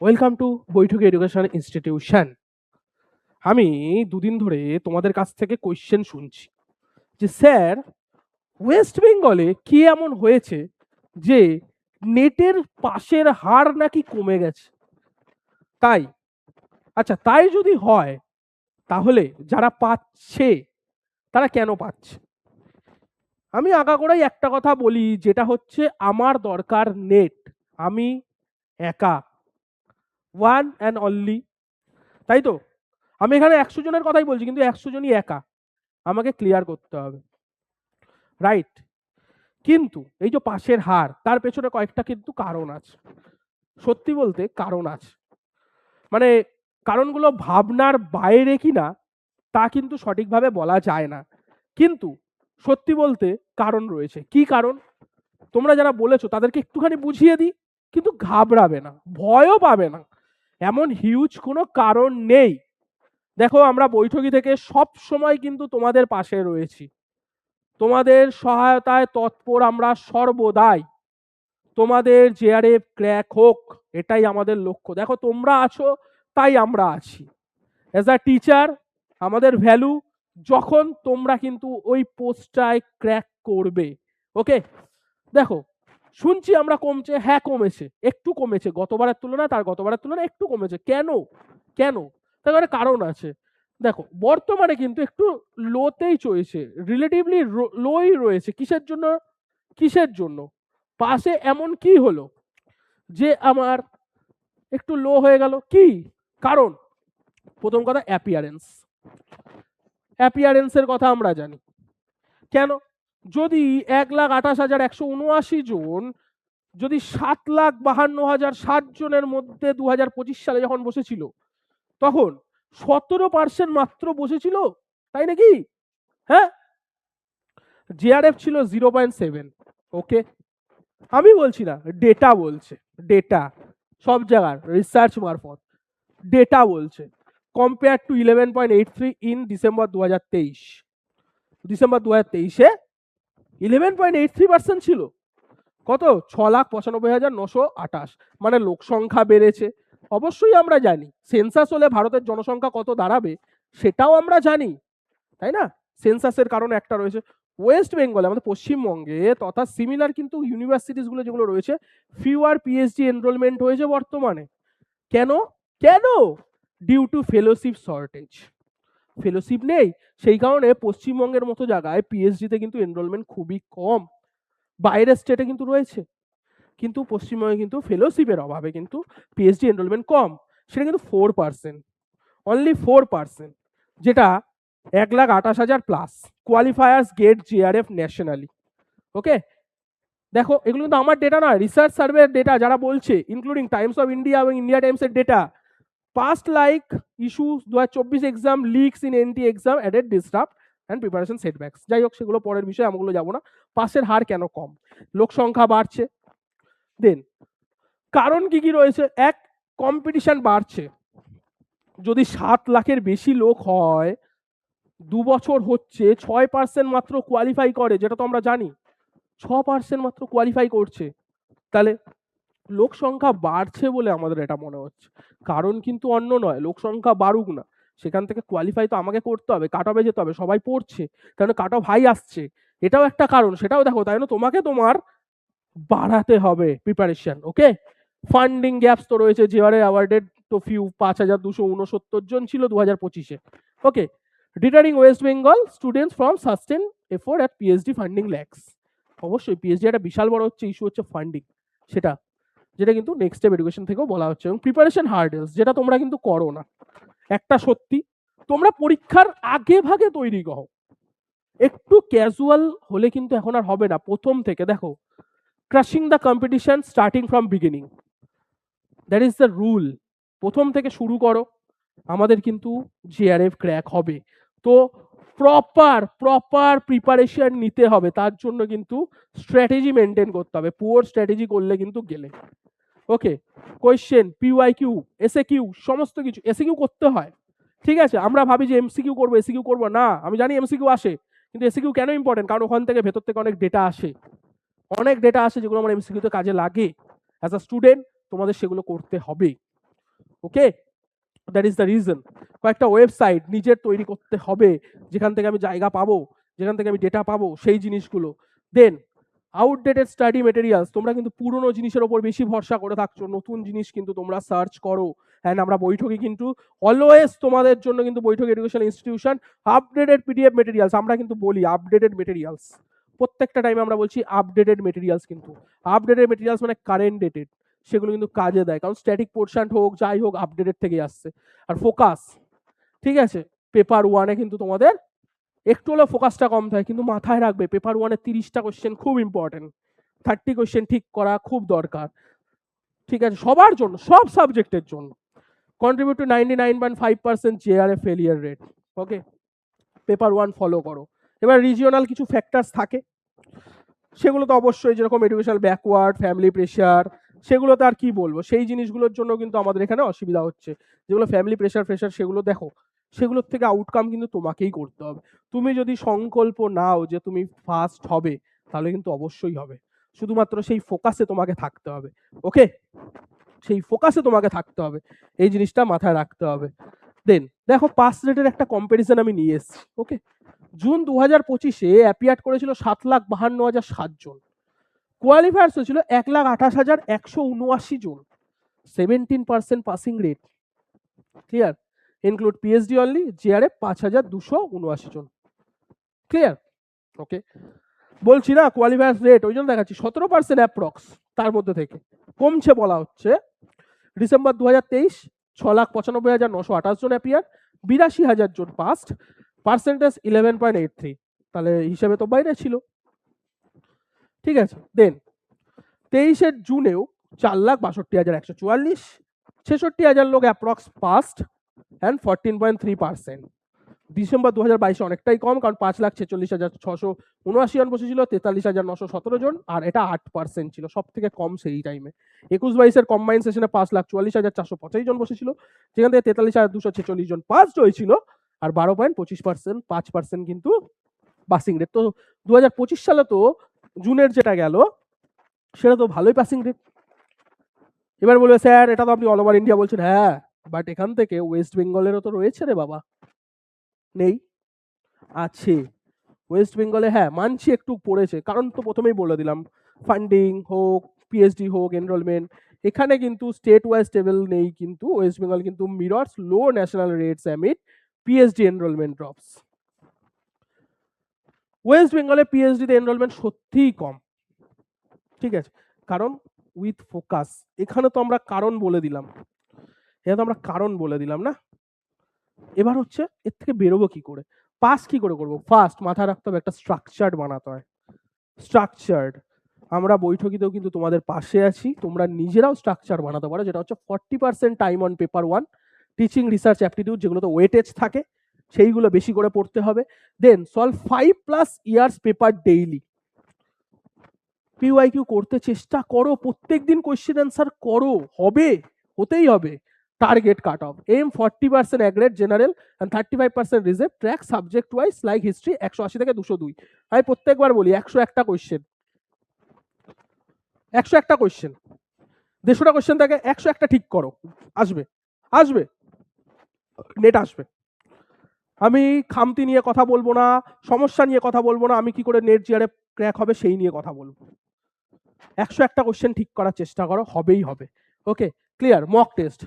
Welcome to Baithak education institution আমি দুদিন ধরে তোমাদের কাছ থেকে কোয়েশ্চেন শুনছি যে, স্যার ওয়েস্ট বেঙ্গলে কি এমন হয়েছে যে নেটের পাশের হার নাকি কমে গেছে? তাই আচ্ছা তাই যদি হয়, তাহলে যারা পাচ্ছে, তারা কেন পাচ্ছে? আমি আগাগোড়াই একটা কথা বলি, যেটা হচ্ছে আমার দরকার নেট। আমি একা ওয়ান অ্যান্ড অনলি তাই তো? আমি এখানে একশো জনের কথাই বলছি, কিন্তু একশো জনই একা। আমাকে ক্লিয়ার করতে হবে। রাইট কিন্তু এই যে পাশের হার, তার পেছনে কয়েকটা কিন্তু কারণ আছে। সত্যি বলতে কারণ আছে। মানে কারণগুলো ভাবনার বাইরে কিনা, তা কিন্তু সঠিকভাবে বলা যায় না। কিন্তু সত্যি বলতে কারণ রয়েছে। কি কারণ? তোমরা যারা বলেছ, তাদেরকে একটুখানি বুঝিয়ে দিই, কিন্তু ঘাবড়াবে না, ভয়ও পাবে না। এমন হিউজ কোনো কারণ নেই। দেখো, আমরা বৈঠকি থেকে সব সময় কিন্তু তোমাদের পাশে রয়েছি। তোমাদের সহায়তায় তৎপর আমরা সর্বদাই। তোমাদের জেআরএফ ক্র্যাক হোক, এটাই আমাদের লক্ষ্য। দেখো, তোমরা আছো, তাই আমরা আছি। অ্যাজ আ টিচার আমাদের ভ্যালু যখন তোমরা কিন্তু ওই পোস্টটায় ক্র্যাক করবে। ওকে দেখো শুনছি আমরা কমছে হ্যাঁ কমেছে, একটু কমেছে, গতবারের তুলনায় তার গতবারের তুলনায় একটু কমেছে। কেন? কেন? তার মানে কারণ আছে। দেখো, বর্তমানে কিন্তু একটু লোতেই চলছে রিলেটিভলি লোই রয়েছে। কিসের জন্য? কিসের জন্য? পাশে এমন কি হলো? যে আমার একটু লো হয়ে গেল। কি? কারণ? প্রথম কথা অ্যাপিয়ারেন্স অ্যাপিয়ারেন্সের কথা আমরা জানি। কেন? যদি এক লাখ আঠাশ হাজার একশো উনআশি জন, যদি সাত লাখ বাহান্ন হাজার ষাট জনের মধ্যে দু হাজার পঁচিশ সালে যখন বসেছিল, তখন সতেরো পার্সেন্ট মাত্র বসেছিল? তাই নাকি? হ্যাঁ? জেআরএফ ছিল জিরো পয়েন্ট সেভেন ওকে আমি বলছি না ডেটা বলছে ডেটা সব জায়গার রিসার্চ মারফত ডেটা বলছে। Compare to eleven point eight three in December দু হাজার তেইশ ডিসেম্বর দু হাজার তেইশে eleven point eight three percent ছিল। কত? ছ লাখ পঁচানব্বই হাজার নশো আঠাশ। মানে লোক সংখ্যা বেড়েছে। অবশ্যই আমরা জানি সেন্সাস হলে ভারতের জনসংখ্যা কত দাঁড়াবে, সেটাও আমরা জানি, তাই না? সেন্সাসের কারণে একটা রয়েছে। ওয়েস্ট বেঙ্গলে আমাদের পশ্চিমবঙ্গে তথা সিমিলার কিন্তু ইউনিভার্সিটিসগুলো যেগুলো রয়েছে ফিউয়ার পিএইচডি এনরোলমেন্ট হয়েছে বর্তমানে। কেন? কেন? Due to fellowship shortage fellowship নেই, সেই কারণে পশ্চিমবঙ্গের মতো জায়গায় পিএইচডিতে কিন্তু এনরোলমেন্ট খুবই কম। বাইরের স্টেটে কিন্তু রয়েছে। কিন্তু পশ্চিমবঙ্গে কিন্তু ফেলোশিপের অভাবে কিন্তু পিএইচডি এনরোলমেন্ট কম। সেটা কিন্তু four percent only four percent যেটা এক লাখ আঠাশ হাজার plus qualifiers get JRF nationally okay দেখো, এগুলো কিন্তু আমার ডেটা নয় রিসার্চ সার্ভের ডেটা যারা বলছে ইনক্লুডিং টাইমস অফ ইন্ডিয়া এবং ইন্ডিয়া টাইমসের ডেটা পাস্ট লাইক ইস্যু দু হাজার exam leaks in NT exam added disturb and preparation setbacks যাই হোক, সেগুলো পরের বিষয়ে, আমগুলো যাব না। পাসের হার কেন কম? লোক সংখ্যা বাড়ছে। দেন কারণ কি কি রয়েছে? এক কম্পিটিশন বাড়ছে। যদি সাত লাখের বেশি লোক হয় দু বছর হচ্ছে ছয় পার্সেন্ট মাত্র কোয়ালিফাই করে, যেটা তো আমরা জানি। ছ পার্সেন্ট মাত্র কোয়ালিফাই করছে। তাহলে লোক সংখ্যা বাড়ছে বলে আমাদের এটা মনে হচ্ছে। কারণ কিন্তু অন্য নয় লোক সংখ্যা বাড়ুক না। সেখান থেকে কোয়ালিফাই তো আমাকে করতে হবে কাট অফে যেতে হবে, সবাই পড়ছে। কারণ কাট অফ হাই আসছে? এটাও একটা কারণ, সেটাও দেখো, তাই না? তোমাকে তোমার বাড়াতে হবে প্রিপারেশন ওকে ফান্ডিং গ্যাপস তো রয়েছে জিআরএ অ্যাওয়ার্ডেড তো ফিউ পাঁচ হাজার দুশো উনসত্তর জন ছিল দু হাজার পঁচিশে okay deterring West Bengal students from sustain effort at PhD funding lacks অবশ্যই পিএইচডি একটা বিশাল বড় হচ্ছে ইস্যু হচ্ছে ফান্ডিং সেটা। যেটা কিন্তু নেক্সট স্টেপ এডুকেশন থেকেও বলা হচ্ছে এবং প্রিপারেশন হার্ডেলস যেটা তোমরা কিন্তু করো না। একটা সত্যি, তোমরা পরীক্ষার আগে ভাগে তৈরি কর একটু ক্যাজুয়াল হলে কিন্তু এখন আর হবে না, প্রথম থেকে। দেখো crushing the competition starting from beginning that is the rule প্রথম থেকে শুরু করো। আমাদের কিন্তু জিআরএফ ক্র্যাক হবে। তো প্রপার প্রপার প্রিপারেশন নিতে হবে। তার জন্য কিন্তু স্ট্র্যাটেজি মেনটেন করতে হবে। পুয়ার স্ট্র্যাটেজি করলে কিন্তু গেলে। Okay question PY Q SA Q সমস্ত কিছু। এসএ কিউ করতে হয়। ঠিক আছে? আমরা ভাবি যে এমসিকিউ করব এসিকিউ করব। না, আমি জানি এমসিকিউ আসে। কিন্তু এসিকিউ কেন ইম্পর্টেন্ট কারণ ওখান থেকে ভেতর থেকে অনেক ডেটা আসে। অনেক ডেটা আসে যেগুলো আমার এমসিকিউতে কাজে লাগে। অ্যাজ আ স্টুডেন্ট তোমাদের সেগুলো করতে হবে। Okay that is the reason কয়েকটা ওয়েবসাইট নিজের তৈরি করতে হবে, যেখান থেকে আমি জায়গা পাবো, যেখান থেকে আমি ডেটা পাবো, সেই জিনিসগুলো। দেন আউটডেটেড স্টাডি মেটেরিয়ালস তোমরা কিন্তু পুরনো জিনিসের ওপর বেশি ভরসা করে থাকছো, নতুন জিনিস কিন্তু তোমরা সার্চ করো। অ্যান্ড আমরা বৈঠকে কিন্তু অলওয়েজ তোমাদের জন্য কিন্তু Baithak education institution updated PDF materials আমরা কিন্তু বলি আপডেটেড মেটেরিয়ালস প্রত্যেকটা টাইমে আমরা বলছি আপডেটেড মেটেরিয়ালস কিন্তু। আপডেটেড মেটেরিয়ালস মানে কারেন্ট ডেটেড সেগুলো কিন্তু কাজে দেয়। কারণ স্ট্যাটিক পোর্শন হোক, যাই হোক আপডেটেড থেকে আসছে। আর ফোকাস ঠিক আছে? পেপার ওয়ানে কিন্তু তোমাদের একটু হলেও ফোকাসটা কম থাকে, কিন্তু মাথায় রাখবে পেপার ওয়ানে তিরিশটা কোয়েশ্চেন খুব ইম্পর্টেন্ট থার্টি কোশ্চেন ঠিক করা খুব দরকার। ঠিক আছে? সবার জন্য, সব সাবজেক্টের জন্য। Contribute to ninety nine point five percent JRA failure rate okay paper one follow করো। এবার রিজিওনাল কিছু ফ্যাক্টরস থাকে। সেগুলো তো অবশ্যই যেরকম এডুকেশনাল ব্যাকওয়ার্ড ফ্যামিলি প্রেশার সেগুলো তো আর কি বলব? সেই জিনিসগুলোর জন্য কিন্তু আমাদের এখানে অসুবিধা হচ্ছে। যেগুলো ফ্যামিলি প্রেশার ফ্রেশার সেগুলো দেখো, সেগুলোর থেকে আউটকাম কিন্তু তোমাকেই করতে হবে। তুমি যদি সংকল্প নাও যে তুমি ফার্স্ট হবে, তাহলে কিন্তু অবশ্যই হবে। শুধুমাত্র সেই ফোকাসে তোমাকে থাকতে হবে ওকে সেই ফোকাসে তোমাকে থাকতে হবে। এই জিনিসটা মাথায় রাখতে হবে। দেন দেখো পাস রেটের একটা কম্পারিজন আমি নিয়ে এসেছি ওকে জুন দু হাজার পঁচিশে অ্যাপিয়ার করেছিল সাত লাখ বাহান্ন হাজার সাতজন কোয়ালিফায়ার্স হয়েছিল এক লাখ আঠাশ হাজার একশো উনআশি জন। Seventeen percent passing rate clear include PhD only JRF পাঁচ হাজার দুশো উনআশি জন। ক্লিয়ার ওকে বলছি না কোয়ালিফায়ার্স রেট ওই জন্য দেখাচ্ছি, সতেরো পার্সেন্ট অ্যাপ্রক্স তার মধ্যে থেকে। কমছে বলা হচ্ছে। ডিসেম্বর দু হাজার তেইশ, ছ লাখ পঁচানব্বই হাজার নশো আঠাশ জন অ্যাপিয়ার বিরাশি হাজার জন passed percentage eleven point eight three তাহলে হিসেবে তো বাইরে ছিল। ঠিক আছে? দেন তেইশের জুনেও চার লাখ বাষট্টি হাজার একশো চুয়াল্লিশ, ছেষট্টি হাজার লোক approx passed and fourteen point three percent December দু হাজার বাইশে অনেকটাই কম, কারণ পাঁচ লাখ ছেচল্লিশ হাজার ছশো উনআশি জন বসেছিল, তেতাল্লিশ হাজার নশো সতেরো জন, আর এটা আট পার্সেন্ট ছিল সব থেকে কম সেই টাইমে একুশ বাইশের কম্বাইন সেশনে পাঁচ লাখ চুয়াল্লিশ হাজার চারশো পঁচাশি জন বসেছিল, যেখান থেকে তেতাল্লিশ হাজার দুশো ছেচল্লিশ জন পাস হয়েছিল, আর বারো পয়েন্ট পঁচিশ পার্সেন্ট পাঁচ পার্সেন্ট কিন্তু পাসিং রেট তো দু হাজার পঁচিশ সালে তো জুনের যেটা গেল, সেটা তো ভালোই পাসিং রেট এবার বলবে, স্যার, এটা তো আপনি অল ওভার ইন্ডিয়া বলছেন। হ্যাঁ বাট এখান থেকে ওয়েস্ট বেঙ্গলেরও তো রয়েছে রে বাবা। নেই। আছে। ওয়েস্ট বেঙ্গলে হ্যাঁ মানছি একটু পড়েছে, কারণ তো প্রথমেই বলে দিলাম। ফান্ডিং হোক পিএইচডি হোক এনরোলমেন্ট এখানে কিন্তু স্টেট ওয়াইজ টেবিল নেই কিন্তু ওয়েস্ট বেঙ্গল কিন্তু mirrors low national rates amid PhD enrolment drops West বেঙ্গলে পিএইচডিতে এনরোলমেন্ট সত্যিই কম। ঠিক আছে? কারণ উইথ ফোকাস এখানে তো আমরা কারণ বলে দিলাম। এটা তো আমরা কারণ বলে দিলাম না? এবার হচ্ছে এর থেকে বেরোবো কি করে? পাস কি করে করব? ফার্স্ট মাথায় রাখতে হবে একটা স্ট্রাকচার্ড বানাতে হয়। স্ট্রাকচার্ড আমরা বৈঠকিতেও কিন্তু তোমাদের পাশে আছি। তোমরা নিজেরাও স্ট্রাকচার বানাতে পারো, যেটা হচ্ছে forty percent time on paper one teaching research aptitude যেগুলোতে ওয়েটেজ থাকে। সেইগুলো বেশি করে পড়তে হবে। Then solve five plus years paper daily PY Q করতে চেষ্টা করো প্রত্যেক দিন কোয়েশ্চেন অ্যান্সার করো। হবে, হতেই হবে। Target cut off aim forty percent aggregate general and thirty five percent reserved track subject wise like history একশো আশি থেকে দুশো দুই। আমি প্রত্যেকবার বলি, একশো একটা কোয়েশ্চেন একশো একটা কোয়েশ্চেন দেড়শোটা কোয়েশ্চেন থাকে, একশো একটা ঠিক করো। আসবে। আসবে। নেট আসবে। আমি খামতি নিয়ে কথা বলব না, সমস্যা নিয়ে কথা বলব না, আমি কি করে নেট জিয়ারে ক্র্যাক হবে সেই নিয়ে কথা বলব। একশো একটা কোয়েশ্চেন ঠিক করার চেষ্টা করো, হবেই হবে। ওকে ক্লিয়ার মক টেস্ট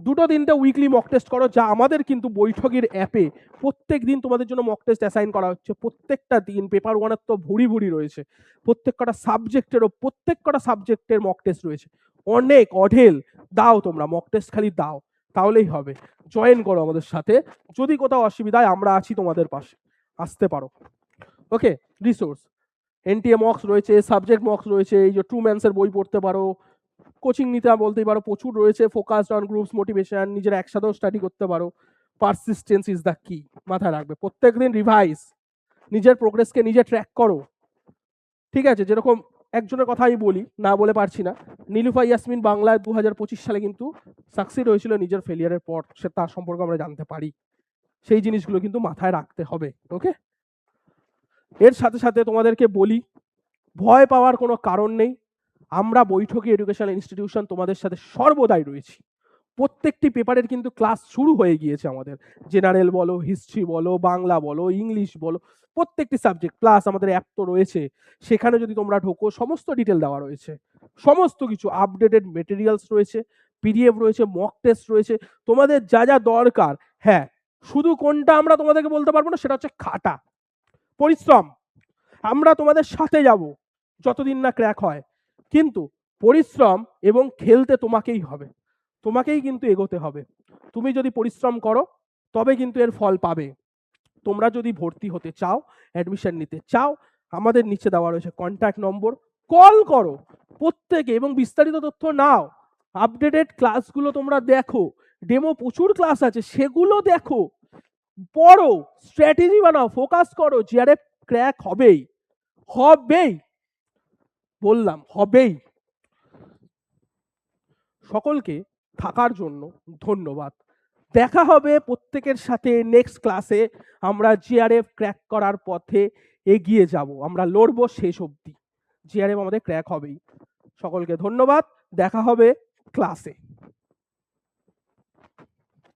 দুটো তিনটে উইকলি মক টেস্ট করো, যা আমাদের কিন্তু বৈঠকের অ্যাপে প্রত্যেক দিন তোমাদের জন্য মক টেস্ট অ্যাসাইন করা হচ্ছে। প্রত্যেকটা দিন পেপার ওয়ানের তো ভুড়ি ভুড়ি রয়েছে। প্রত্যেক কটা সাবজেক্টেরও প্রত্যেক কটা সাবজেক্টের মক টেস্ট রয়েছে। অনেক, অঢেল, দাও তোমরা মক টেস্ট খালি দাও। তাহলেই হবে। জয়েন করো আমাদের সাথে। যদি কোথাও অসুবিধায় আমরা আছি তোমাদের পাশে। আসতে পারো। ওকে রিসোর্স এনটিএ মক্স রয়েছে সাবজেক্ট মক্স রয়েছে, এই যে ট্রু ম্যান্সের বই পড়তে পারো। কোচিং নিতে বলতেই পারো, প্রচুর রয়েছে। ফোকাসড অন গ্রুপস মোটিভেশন নিজের একসাথেও স্টাডি করতে পারো। পারসিস্টেন্স ইজ দ্য কি মাথায় রাখবে। প্রত্যেক দিন রিভাইজ নিজের প্রোগ্রেসকে নিজে ট্র্যাক করো। ঠিক আছে, যেরকম একজনের কথা আমি বলি, না বলে পারছি না। নীলুফা ইয়াসমিন বাংলায় দু হাজার পঁচিশ সালে কিন্তু সাকসিড হয়েছিল নিজের ফেলিয়ারের পর। সে তার সম্পর্কে আমরা জানতে পারি। সেই জিনিসগুলো কিন্তু মাথায় রাখতে হবে ওকে এর সাথে সাথে তোমাদেরকে বলি, ভয় পাওয়ার কোনো কারণ নেই। আমরা বৈঠকি এডুকেশনাল ইনস্টিটিউশন তোমাদের সাথে সর্বদাই রয়েছি। প্রত্যেকটি পেপারের কিন্তু ক্লাস শুরু হয়ে গিয়েছে আমাদের। জেনারেল বলো, হিস্ট্রি বলো, বাংলা বলো, ইংলিশ বলো, প্রত্যেকটি সাবজেক্ট। প্লাস আমাদের অ্যাপ তো রয়েছে, সেখানে যদি তোমরা ঢোকো, সমস্ত ডিটেল দেওয়া রয়েছে। সমস্ত কিছু আপডেটেড মেটেরিয়ালস রয়েছে পিডিএফ রয়েছে মক টেস্ট রয়েছে, তোমাদের যা যা দরকার। হ্যাঁ শুধু কোনটা আমরা তোমাদেরকে বলতে পারব না, সেটা হচ্ছে খাটা। পরিশ্রম। আমরা তোমাদের সাথে যাব, যতদিন না ক্র্যাক হয়। কিন্তু পরিশ্রম এবং খেলতে তোমাকেই হবে। তোমাকেই কিন্তু এগোতে হবে। তুমি যদি পরিশ্রম করো, তবে কিন্তু এর ফল পাবে। তোমরা যদি ভর্তি হতে চাও অ্যাডমিশন নিতে চাও, আমাদের নিচে দেওয়া রয়েছে কন্ট্যাক্ট নম্বর কল করো প্রত্যেকে এবং বিস্তারিত তথ্য নাও। আপডেটেড ক্লাসগুলো তোমরা দেখো। ডেমো প্রচুর ক্লাস আছে, সেগুলো দেখো। পড়ো স্ট্র্যাটেজি বানাও ফোকাস করো জিআরএফ ক্র্যাক হবেই। হবেই। বললাম, হবেই। সকলকে থাকার জন্য ধন্যবাদ। দেখা হবে প্রত্যেকের সাথে নেক্সট ক্লাসে আমরা জিআরএফ ক্র্যাক করার পথে এগিয়ে যাব। আমরা লড়বো শেষ অবধি। জিআরএফ আমাদের ক্র্যাক হবেই। সকলকে ধন্যবাদ। দেখা হবে ক্লাসে